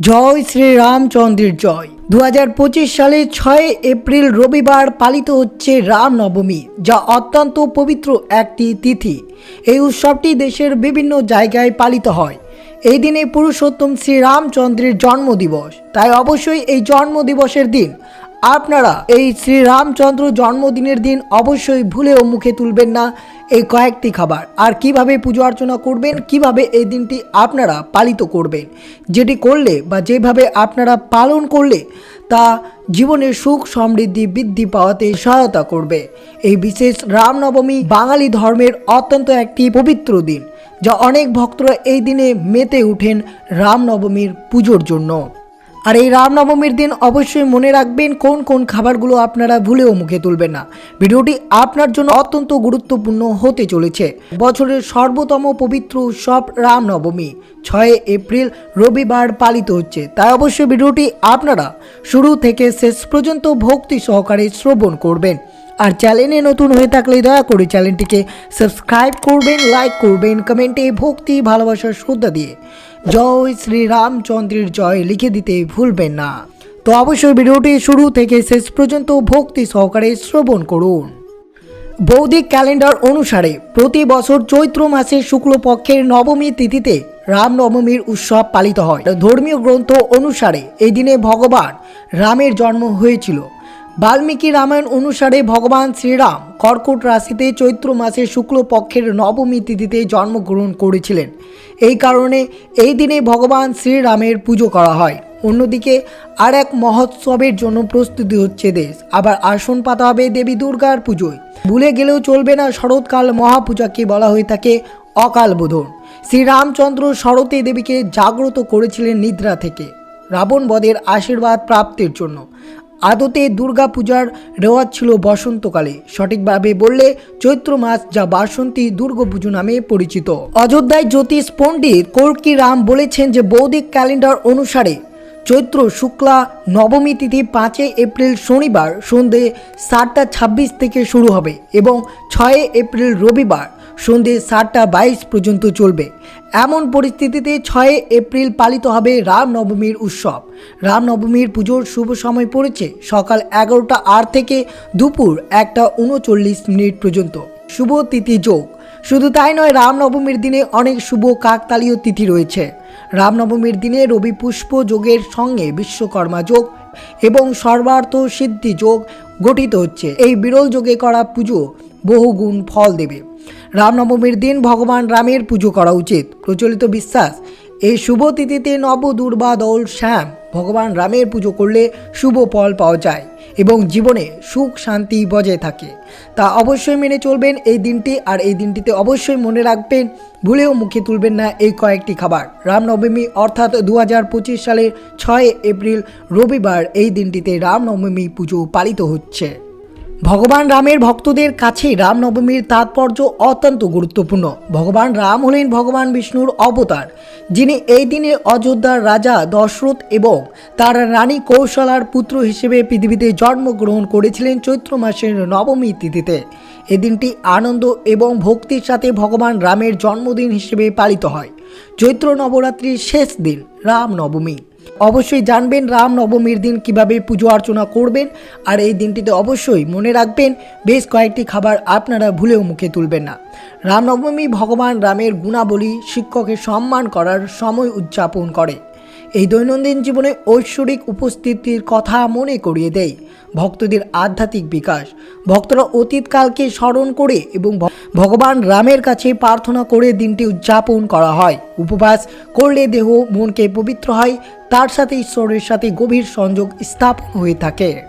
জয় শ্রী রামচন্দ্রের জয়। দু সালে ছয় এপ্রিল রবিবার পালিত হচ্ছে রামনবমী, যা অত্যন্ত পবিত্র একটি তিথি। এই উৎসবটি দেশের বিভিন্ন জায়গায় পালিত হয়। এই দিনে পুরুষোত্তম শ্রীরামচন্দ্রের জন্মদিবস। তাই অবশ্যই এই জন্মদিবসের দিন আপনারা এই শ্রীরামচন্দ্র জন্মদিনের দিন অবশ্যই ভুলেও মুখে তুলবেন না এই কয়েকটি খাবার। আর কীভাবে পুজো অর্চনা করবেন, কীভাবে এই দিনটি আপনারা পালিত করবেন, যেটি করলে বা যেভাবে আপনারা পালন করলে তা জীবনের সুখ সমৃদ্ধি বৃদ্ধি পাওয়াতে সহায়তা করবে। এই বিশেষ রামনবমী বাঙালি ধর্মের অত্যন্ত একটি পবিত্র দিন, যা অনেক ভক্তরা এই দিনে মেতে উঠেন রামনবমীর পুজোর জন্য। আর এই রামনবমীর দিন অবশ্যই মনে রাখবেন কোন কোন খাবারগুলো আপনারা ভুলেও মুখে তুলবেন না। ভিডিওটি আপনার জন্য অত্যন্ত গুরুত্বপূর্ণ হতে চলেছে। বছরের সর্বতম পবিত্র উৎসব রামনবমী, ছয় এপ্রিল রবিবার পালিত হচ্ছে। তাই অবশ্যই ভিডিওটি আপনারা শুরু থেকে শেষ পর্যন্ত ভক্তি সহকারে শ্রবণ করবেন। আর চ্যানেলে নতুন হয়ে থাকলে দয়া করে চ্যানেলটিকে সাবস্ক্রাইব করবেন, লাইক করবেন, কমেন্টে ভক্তি, ভালোবাসার শ্রদ্ধা দিয়ে। জয় শ্রী রামচন্দ্রের জয় লিখে দিতে ভুলবেন না। তো অবশ্যই ভিডিওটি শুরু থেকে শেষ পর্যন্ত ভক্তি সহকারে শ্রবণ করুন। বৌদ্ধিক ক্যালেন্ডার অনুসারে প্রতি বছর চৈত্র মাসে শুক্লপক্ষের নবমী তিথিতে রামনবমীর উৎসব পালিত হয়। ধর্মীয় গ্রন্থ অনুসারে এই দিনে ভগবান রামের জন্ম হয়েছিল। বাল্মীকি রামায়ণ অনুসারে ভগবান শ্রীরাম কর্কট রাশিতে চৈত্র মাসে শুক্লপক্ষের নবমী তিথিতে জন্মগ্রহণ করেছিলেন। এই কারণে এই দিনে ভগবান শ্রীরামের পুজো করা হয়। অন্যদিকে আর এক মহোৎসবের জন্য প্রস্তুতি হচ্ছে দেশ। আবার আসন পাতা হবে দেবী দুর্গার পুজোয়। ভুলে গেলেও চলবে না শরৎকাল মহাপূজাকে বলা হয়ে থাকে অকাল বোধন। শ্রীরামচন্দ্র শরতে দেবীকে জাগ্রত করেছিলেন নিদ্রা থেকে। রাবণ বদের আশীর্বাদ প্রাপ্তির জন্য। আদতে দুর্গাপূজার রেওয়াজ ছিল বসন্তকালে। সঠিকভাবে বললে চৈত্র মাস যা বাসন্তী দুর্গাপুজো নামে পরিচিত। অযোধ্যায় জ্যোতিষ পণ্ডিত কর্কি রাম বলেছেন যে বৌদ্ধিক ক্যালেন্ডার অনুসারে চৈত্র, শুক্লা, নবমী তিথি পাঁচই এপ্রিল শনিবার সন্ধে সাতটা ছাব্বিশ থেকে শুরু হবে এবং ছয় এপ্রিল রবিবার সন্ধে সাতটা বাইশ পর্যন্ত চলবে। এমন পরিস্থিতিতে ছয় এপ্রিল পালিত হবে রামনবমীর উৎসব। রামনবমীর পুজোর শুভ সময় পড়েছে সকাল এগারোটা আট থেকে দুপুর একটা উনচল্লিশ মিনিট পর্যন্ত। শুভ তিথি যোগ। শুধু তাই নয়, রামনবমীর দিনে অনেক শুভ কাকতালীয় তিথি রয়েছে। রামনবমীর দিনে রবি পুষ্প যোগের সঙ্গে বিশ্বকর্মা যোগ এবং সর্বার্থ সিদ্ধি যোগ গঠিত হচ্ছে। এই বিরল যোগে করা পুজো বহুগুণ ফল দেবে। রামনবমীর দিন ভগবান রামের পুজো করা উচিত। প্রচলিত বিশ্বাস, এই শুভ তিথিতে নব দুর্বা দৌল শ্যাম ভগবান রামের পুজো করলে শুভ ফল পাওয়া যায় এবং জীবনে সুখ শান্তি বজায় থাকে। তা অবশ্যই মেনে চলবেন এই দিনটি আর এই দিনটিতে অবশ্যই মনে রাখবেন, ভুলেও মুখে তুলবেন না এই কয়েকটি খাবার। রামনবমী অর্থাৎ দু হাজার পঁচিশ সালের ছয় এপ্রিল রবিবার এই দিনটিতে রামনবমী পুজো পালিত হচ্ছে। ভগবান রামের ভক্তদের কাছে রামনবমীর তাৎপর্য অত্যন্ত গুরুত্বপূর্ণ। ভগবান রাম হলেন ভগবান বিষ্ণুর অবতার, যিনি এই দিনে অযোধ্যার রাজা দশরথ এবং তার রানী কৌশলার পুত্র হিসেবে পৃথিবীতে জন্মগ্রহণ করেছিলেন চৈত্র মাসের নবমী তিথিতে। এ দিনটি আনন্দ এবং ভক্তির সাথে ভগবান রামের জন্মদিন হিসেবে পালিত হয়। চৈত্র নবরাত্রির শেষ দিন, রাম নবমী। অবশ্যই জানবেন রাম নবমীর দিন কীভাবে পুজো অর্চনা করবেন, আর এই দিনটিতে অবশ্যই মনে রাখবেন, বেশ কয়েকটি খাবার আপনারা ভুলেও মুখে তুলবেন না। রামনবমী ভগবান রামের গুণাবলী, শিক্ষকের সম্মান করার সময় উদযাপন করে। এই দৈনন্দিন জীবনে ঐশ্বরিক উপস্থিতির কথা মনে করিয়ে দেয়। ভক্তদের আধ্যাত্মিক বিকাশ। ভক্তরা অতীতকালকে স্মরণ করে এবং ভগবান রামের কাছে প্রার্থনা করে দিনটি উদযাপন করা হয়। উপবাস করলে দেহ, মনকে পবিত্র হয়, তার সাথে ঈশ্বরের সাথে গভীর সংযোগ স্থাপন হয়ে থাকে।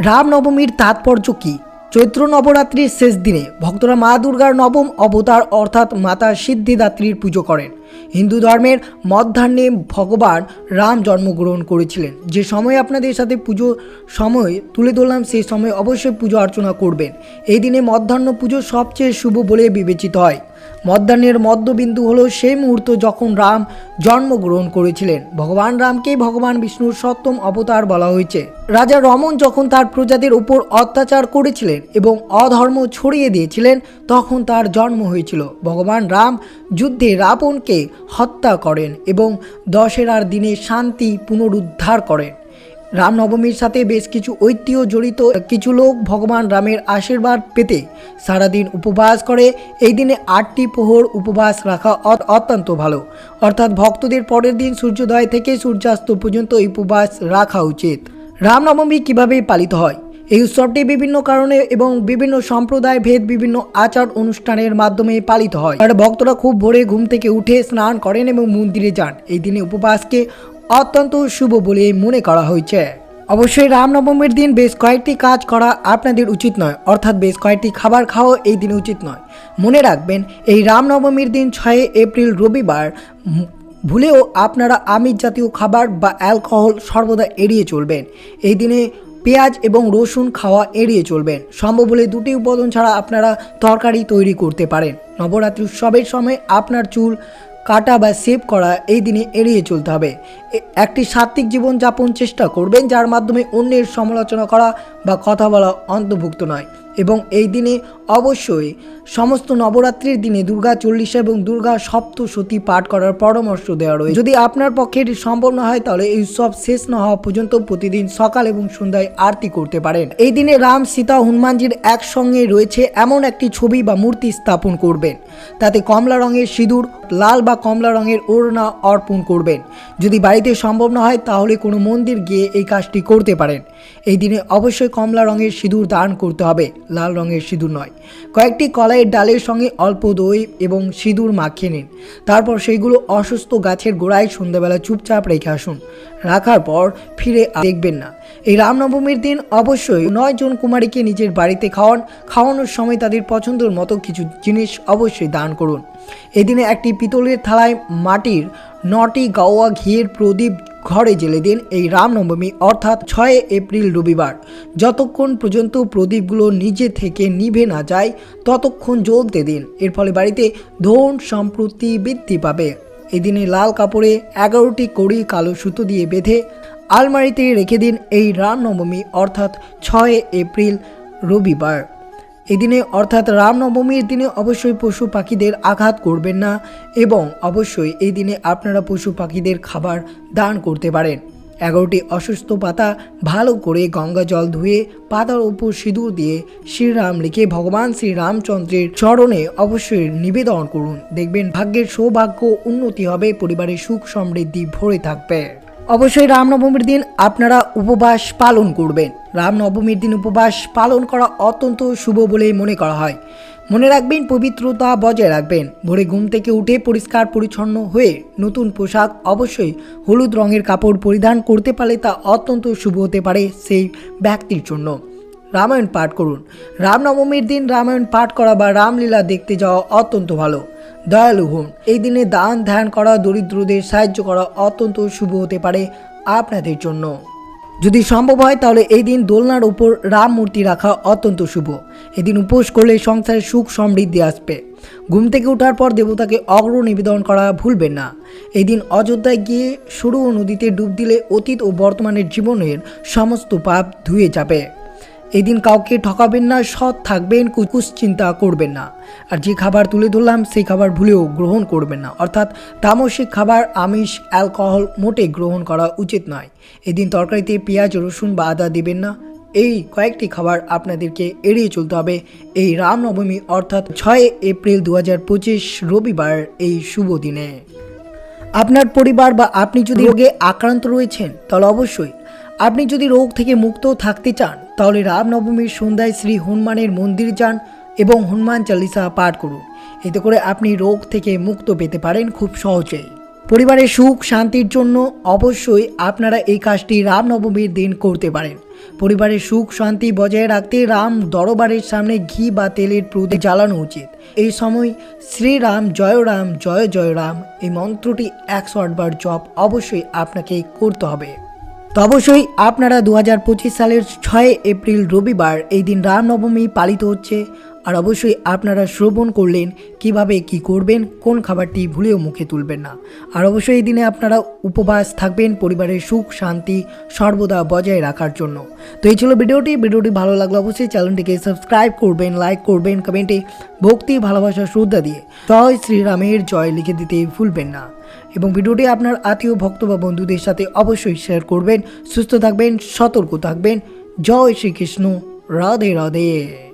রামনবমীর তাৎপর্য কি? চৈত্র নবরাত্রির শেষ দিনে ভক্তরা মা দুর্গার নবম অবতার অর্থাৎ মাতা সিদ্ধিদাত্রীর পুজো করেন। হিন্দু ধর্মের মধ্যাহ্নে ভগবান রাম জন্মগ্রহণ করেছিলেন। যে সময় আপনাদের সাথে পুজো সময় তুলে ধরলাম, সেই সময় অবশ্যই পুজো অর্চনা করবেন। এই দিনে মধ্যাহ্ন পুজো সবচেয়ে শুভ বলে বিবেচিত হয়। মধ্যাহ্নের মধ্যবিন্দু হলো সেই মুহূর্ত যখন রাম জন্মগ্রহণ করেছিলেন। ভগবান রামকে ভগবান বিষ্ণুর সপ্তম অবতার বলা হয়েছে। রাজা রমন যখন তার প্রজাদের উপর অত্যাচার করেছিলেন এবং অধর্ম ছড়িয়ে দিয়েছিলেন, তখন তার জন্ম হয়েছিল। ভগবান রাম যুদ্ধে রাবণকে হত্যা করেন এবং দশেরার দিনে শান্তি পুনরুদ্ধার করেন। রামনবমীর সাথে বেশ কিছু ঐতিহ্য জড়িত কিছু লোক ভগবান রামের আশীর্বাদ পেতে সারাদিন উপবাস করে। এই দিনে আটটি প্রহর উপবাস রাখা অত- অত্যন্ত ভালো। অর্থাৎ ভক্তদের পরের দিন সূর্যোদয় থেকে সূর্যাস্ত পর্যন্ত উপবাস রাখা উচিত। রামনবমী কীভাবে পালিত হয়? এই উৎসবটি বিভিন্ন কারণে এবং বিভিন্ন সম্প্রদায় ভেদ বিভিন্ন আচার অনুষ্ঠানের মাধ্যমে পালিত হয়। আর ভক্তরা খুব ভোরে ঘুম থেকে উঠে স্নান করেন এবং মন্দিরে যান। এই দিনে উপবাসকে অত্যন্ত শুভ বলে মনে করা হয়েছে। অবশ্যই রামনবমীর দিন বেশ কয়েকটি কাজ করা আপনাদের উচিত নয়, অর্থাৎ বেশ কয়েকটি খাবার খাওয়া এই দিন উচিত নয়। মনে রাখবেন, এই রামনবমীর দিন ছয় এপ্রিল রবিবার ভুলেও আপনারা আমিষ জাতীয় খাবার বা অ্যালকোহল সর্বদা এড়িয়ে চলবেন। এই দিনে পেঁয়াজ এবং রসুন খাওয়া এড়িয়ে চলবেন। সম্ভব হলে দুটি উপাদান ছাড়া আপনারা তরকারি তৈরি করতে পারেন। নবরাত্রি উৎসবের সময় আপনার চুল কাটা বা সেভ করা এই দিনে এড়িয়ে চলতে হবে। একটি সাত্ত্বিক জীবনযাপন চেষ্টা করবেন, যার মাধ্যমে অন্যের সমালোচনা করা বা কথা বলা অন্তর্ভুক্ত নয়। এবং এই দিনে অবশ্যই সমস্ত নবরাত্রির দিনে দুর্গা চল্লিশা এবং দুর্গা সপ্তশতী পাঠ করার পরামর্শ দেওয়া রয়েছে। যদি আপনার পক্ষে এটি সম্ভব না হয়, তাহলে এই উৎসব শেষ না হওয়া পর্যন্ত প্রতিদিন সকাল এবং সন্ধ্যায় আরতি করতে পারেন। এই দিনে রাম, সীতা, হনুমানজির একসঙ্গে রয়েছে এমন একটি ছবি বা মূর্তি স্থাপন করবেন। তাতে কমলা রঙের সিঁদুর, লাল বা কমলা রঙের ওড়না অর্পণ করবেন। যদি বাড়িতে সম্ভব না হয়, তাহলে কোনো মন্দির গিয়ে এই কাজটি করতে পারেন। এই দিনে অবশ্যই কমলা রঙের সিঁদুর দান করতে হবে। লাল রঙের সিঁদুর নয়। কয়েকটি কলাইয়ের ডালের সঙ্গে অল্প দই এবং সিঁদুর মাখিয়ে নিন। তারপর সেইগুলো অসুস্থ গাছের গোড়ায় সন্ধ্যাবেলা চুপচাপ রেখে আসুন। রাখার পর ফিরে দেখবেন না। এই রামনবমীর দিন অবশ্যই নয় জন কুমারীকে নিজের বাড়িতে খাওয়ান। খাওয়ানোর সময় তাদের পছন্দের মতো কিছু জিনিস অবশ্যই দান করুন। এদিনে একটি পিতলের থালায় মাটির নটি গাওয়া ঘিয়ের প্রদীপ ঘরে জেলে দিন এই রামনবমী, অর্থাৎ ছয় এপ্রিল রবিবার। যতক্ষণ পর্যন্ত প্রদীপগুলো নিজে থেকে নিভে না যায়, ততক্ষণ জ্বলতে দিন। এর ফলে বাড়িতে ধন সম্পত্তি বৃদ্ধি পাবে। এদিনে লাল কাপড়ে এগারোটি কড়ি কালো সুতো দিয়ে বেঁধে আলমারিতে রেখে দিন এই রামনবমী, অর্থাৎ ছয় এপ্রিল রবিবার। এদিনে অর্থাৎ রামনবমীর দিনে অবশ্যই পশু পাখিদের আঘাত করবেন না এবং অবশ্যই এই দিনে আপনারা পশু পাখিদের খাবার দান করতে পারেন। এগারোটি অসুস্থ পাতা ভালো করে গঙ্গা জল ধুয়ে, পাতার উপর সিঁদুর দিয়ে শ্রীরাম লিখে ভগবান শ্রী রামচন্দ্রের চরণে অবশ্যই নিবেদন করুন। দেখবেন ভাগ্যের সৌভাগ্য উন্নতি হবে, পরিবারের সুখ সমৃদ্ধি ভরে থাকবে। অবশ্যই রামনবমীর দিন আপনারা উপবাস পালন করবেন। রামনবমীর দিন উপবাস পালন করা অত্যন্ত শুভ বলে মনে করা হয়। মনে রাখবেন, পবিত্রতা বজায় রাখবেন। ভোরে ঘুম থেকে উঠে পরিষ্কার পরিচ্ছন্ন হয়ে নতুন পোশাক, অবশ্যই হলুদ রঙের কাপড় পরিধান করতে পারলে তা অত্যন্ত শুভ হতে পারে সেই ব্যক্তির জন্য। রামায়ণ পাঠ করুন। রামনবমীর দিন রামায়ণ পাঠ করা বা রামলীলা দেখতে যাওয়া অত্যন্ত ভালো। দয়ালু হন। এই দিনে দান ধ্যান করা, দরিদ্রদের সাহায্য করা অত্যন্ত শুভ হতে পারে আপনাদের জন্য। যদি সম্ভব হয়, তাহলে এই দিন দোলনার উপর রাম মূর্তি রাখা অত্যন্ত শুভ। এদিন উপোস করলে সংসারে সুখ সমৃদ্ধি আসবে। ঘুম থেকে ওঠার পর দেবতাকে অগ্র নিবেদন করা ভুলবেন না। এই দিন অযোধ্যায় গিয়ে সরু নদীতে ডুব দিলে অতীত ও বর্তমানের জীবনের সমস্ত পাপ ধুয়ে যাবে। এদিন কাউকে ঠকাবেন না, সৎ থাকবেন, কুকুস চিন্তা করবেন না। আর যে খাবার তুলে ধরলাম, সেই খাবার ভুলেও গ্রহণ করবেন না। অর্থাৎ তামসিক খাবার, আমিষ, অ্যালকোহল মোটে গ্রহণ করা উচিত নয়। এদিন তরকারিতে পেঁয়াজ, রসুন বা আদা দেবেন না। এই কয়েকটি খাবার আপনাদেরকে এড়িয়ে চলতে হবে এই রামনবমী, অর্থাৎ ছয় এপ্রিল দু হাজার পঁচিশ রবিবার এই শুভ দিনে। আপনার পরিবার বা আপনি যদি রোগে আক্রান্ত রয়েছেন, তাহলে অবশ্যই আপনি যদি রোগ থেকে মুক্ত থাকতে চান, তাহলে রামনবমীর সন্ধ্যায় শ্রী হনুমানের মন্দির যান এবং হনুমান চালিসা পাঠ করুন। এতে করে আপনি রোগ থেকে মুক্ত পেতে পারেন খুব সহজেই পরিবারের সুখ শান্তির জন্য অবশ্যই আপনারা এই কাজটি রামনবমীর দিন করতে পারেন। পরিবারের সুখ শান্তি বজায় রাখতে রাম দরবারের সামনে ঘি বা তেলের প্রদীপ জ্বালানো উচিত। এই সময় শ্রীরাম জয় রাম, জয় জয় রাম এই মন্ত্রটি একশো আটবার জপ অবশ্যই আপনাকে করতে হবে। তো অবশ্যই আপনারা দু হাজার পঁচিশ সালের ছয় এপ্রিল রবিবার এই দিন রামনবমী পালিত হচ্ছে। আর অবশ্যই আপনারা শ্রবণ করলেন, কীভাবে কি করবেন, কোন খাবারটি ভুলেও মুখে তুলবেন না। আর অবশ্যই এই দিনে আপনারা উপবাস থাকবেন পরিবারের সুখ, শান্তি সর্বদা বজায় রাখার জন্য। তো এই ছিল ভিডিওটি। ভিডিওটি ভালো লাগলে অবশ্যই চ্যানেলটিকে সাবস্ক্রাইব করবেন, লাইক করবেন, কমেন্টে ভক্তি, ভালোবাসা, শ্রদ্ধা দিয়ে জয় শ্রীরামের জয় লিখে দিতে ভুলবেন না। এবং ভিডিওটি আপনার আত্মীয়, ভক্ত বা বন্ধুদের সাথে অবশ্যই শেয়ার করবেন। সুস্থ থাকবেন, সতর্ক থাকবেন। জয় শ্রীকৃষ্ণ। রাধে রাধে।